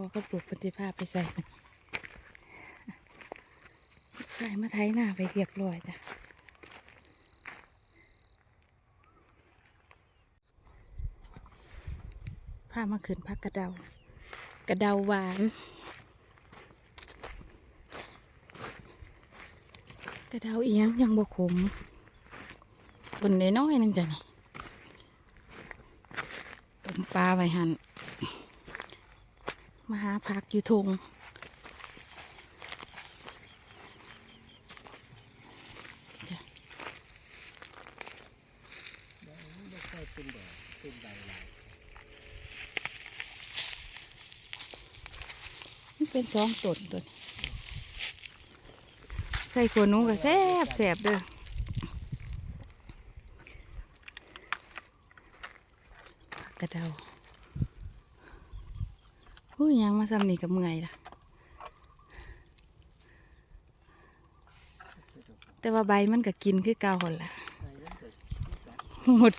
อก็ปลูกปฏิภาพไปใส่ใส่มาไถหน้าไปเรียบร้อยจ้ะพามาขึ้นพักกระเดา กระเดาหวาน กระเดาเอียงยังบ่ขมบนน้อยๆนึงจ้ะนี่ต้มปลาไว้หัน มาหาพักอยู่ทงจ้ะไม่เป็นสองต้นตัวใส่ขวดหนูก็แซ่บแซ่บเด้อผักกระเดา หู้ยังมาซ้ำนี่กับเมื่อยล่ะ แต่ว่าใบมันก็กินคือเก่าหั่นล่ะหด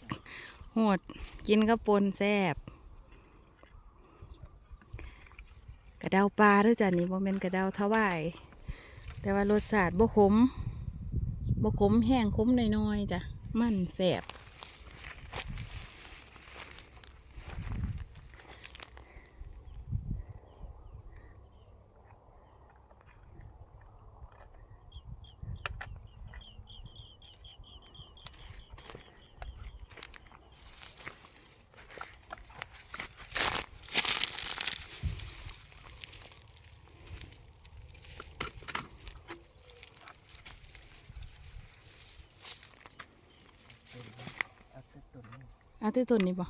หดกินก็ปนแซบกระเดาปลาด้วยจ้ะนี่บ่เป็นกระเดาทวายแต่ว่ารสชาติบ่ขมบ่ขมแห้งขมน้อยๆจ้ะมันแสบเอาสักต้นหนึ่ง เอาที่ต้นนี้บ่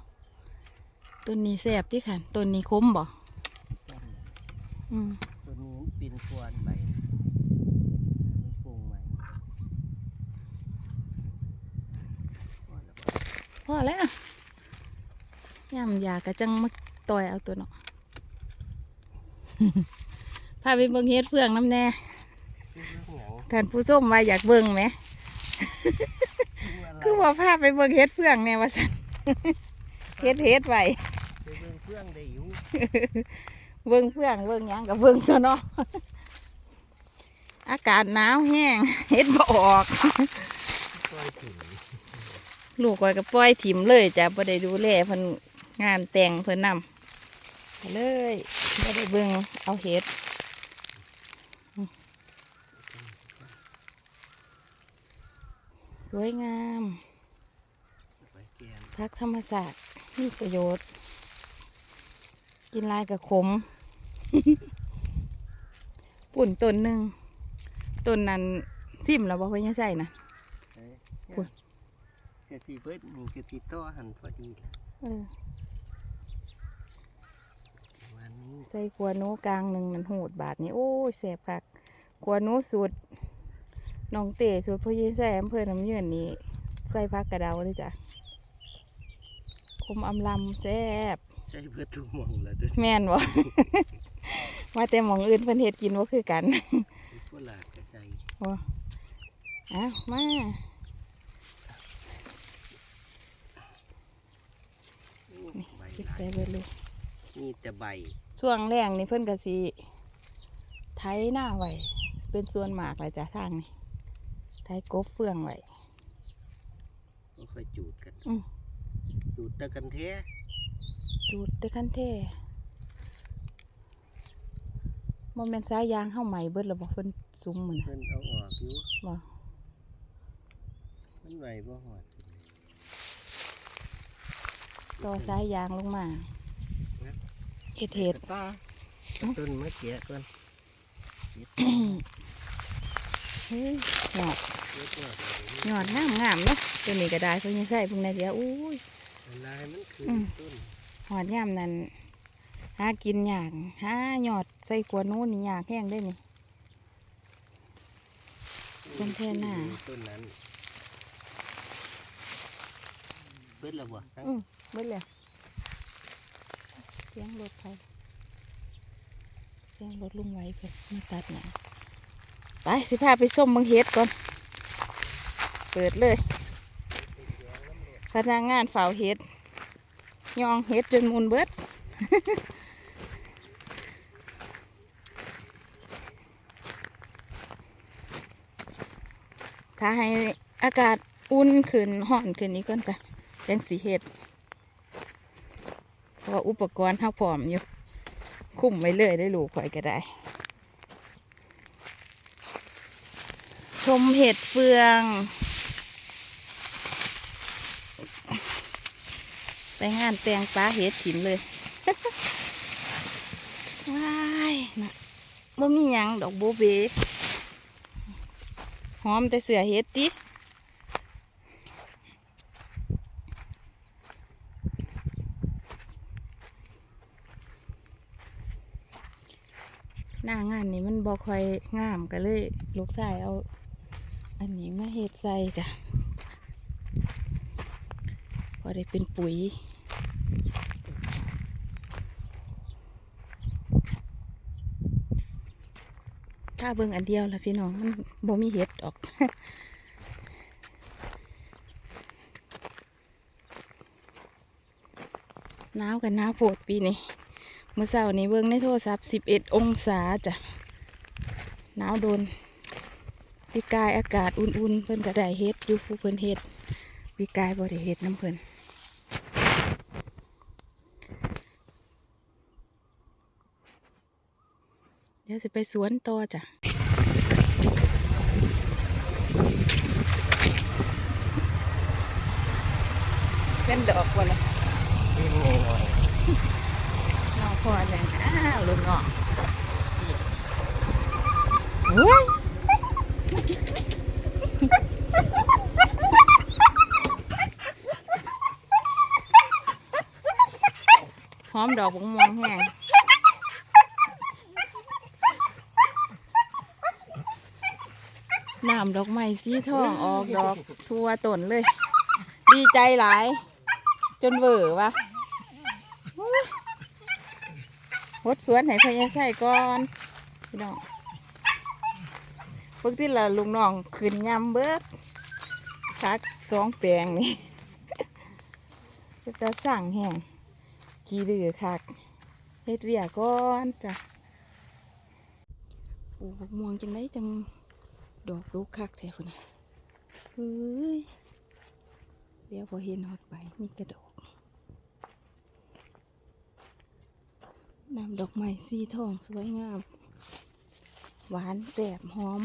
ต้นนี้แสบที่ขันต้นนี้ขมบ่ต้นอืมต้นนี้มันเป็นควนใบมันปรุงใหม่พอแล้วบ่พอแล้วย่ำยากระจังมาต่อยเอาตัวเนาะ พาไปเบิ่งเฮ็ดเฟืองน้ำแน่คือเรื่องหยังท่านผู้ชมว่าอยากเบิ่งไหมคืออะไรคือว่าพาไปเบิ่งเฮ็ดเฟืองแน่ว่าสัน เฮ็ดเฮ็ดไว้ไปเบิ่งเพื่องได้อยู่เบิ่งเฟืองเบิ่งหยังกับเบิ่งตัวเนาะอากาศหนาวแห้งเฮ็ดบ่ออกปล่อยถึงลูกไว้ก็ปล่อยถิ่มเลยจ้ะบ่ได้ดูแลเพิ่นงานแต่งเพิ่นนำไปเลยบ่ได้เบิ่งเอาเฮ็ดอืมสวยงามไป แกนพักธรรมศาสตร์มีประโยชน์ กินหลายกับขม ปุ่นต้นหนึ่งต้นนั้นซิมแล้วบ่เพิ่นยังใส่นะเอ้ยอุ๊ยกะสิเบิดนี่กะสิต่อหันพอดีละเออวันนี้ใส่ขัวหนูกลางหนึ่งมันโหดบาทนี่โอ้ยแสบคักขัวหนูสูตรน้องเต๋สูตรพ่อยี่แซ่อำเภอน้ำเยืนนี่ใส่ผักกระเดาเลยจ้ะค มอำลำแซ่บใช้เพื่อทุกมองแล้วด้วยแม่นบ่ ว่าแต่หมองอื่นเพิ่นเฮ็ดกินว่คือกันพวกหลากก็ใส่ว้าอ้าวมาใบคิดหลาใส่ยเบิดเลยมีแต่ใบช่วงแรกนี่เพิ่นก็สิไถหน้าไว้เป็นส่วนมากเลยจ้ะทางนี่ไถกบเฟืองไว้ก็ค่อยจูดกันอืม จูดแตะกันแท้ดูดแต่คันเท่บ่แม่นสายยางเฮาใหม่เบิดแล้วบ่เพิ่นซุ้มมื้อน่ะเพิ่นเอาออกอยู่บ่มันไหวบ่หอดต่อสายยางลงมาเฮ็ดเฮ็ดตาต้นมะเขือก่อนเฮ้ยหยอดเก็บหน่อยหยอดงามงามๆเนาะตัวนี้ก็ได้เพิ่นยังใส่เพิ่นได้เดียวอุ้ย ลายมันคืออืมต้นหอดยามนั้นหากินยากหาหยอดใส่กวนนู้นนี่ยากแห้งได้นี่ต้นแค่หน้าต้นนั้นเบิดแล้วบ่ทั้งอืมเบิดเลยเสียงรถไฟเสียงรถลุงไว้เพิ่นมาตัดหนาไปสิพาไปส้มบังเฮ็ดก่อน เปิดเลย พนักงานเฝ้าเห็ดยองเห็ดจนมุนเบิดถ้าให้อากาศอุ่นขึ้นห่อนขึ้นนี้ก่อนค่ะยังสีเห็ดเพราะอุปกรณ์เท่าพร้อมอยู่ คุ้มไว้เลยได้ลูกข่อยก็ได้ ชมเห็ดเฟือง ไปงานแตงปลาเห็ดถิ่นเลยว้ายนะบ่มีหยังดอกโบเบหอมแต่เสือเห็ดติหน้างานนี้มันบ่ค่อยงามก็เลย ลูกชายเอา อันนี้มาเห็ดใส่จ้ะ ได้เป็นปุ๋ยถ้าเบิ่งอันเดียวละพี่น้องมันบ่มีเห็ดออก หนาวกันหนาวโพดปีนี้เมื่อเช้านี้เบิ่งในโทรศัพท์11องศาจ้ะหนาวโดนปีกายอากาศอุ่นๆ เพิ่นก็ได้เฮ็ดอยู่ผู้เพิ่นเฮ็ดปีกายบ่ได้เฮ็ดน้ำเพิ่น ดี๋ยวสิไปสวนต่อจ้ะเป็นดอกบ่ล่ะนี่ไงหน่อยน้องพอจังอ้าวลุงน้องเฮ้ยหอมดอกบงม่วงแห้ง น้ำดอกไม้สีทองออกดอกทั่วต้นเลย ดีใจหลาย จนเวอร์วะหดสวนให้พญาไส้ก่อนพี่น้องพวกที่ละลุงน้องขึ้นยำเบิดคักสองแปลงนี่จะสั่งแห้งขี้ดื้อคักเฮ็ดเวียก่อนจ้ะปลูกบักม่วงจังได้จัง ดอกลูกคักแท้พุ่นน่ะเฮ้ยเดี๋ยวพอเห็นหอดใบมีกระดอกนำดอกไม้สีทองสวยงาม หวานแสบหอม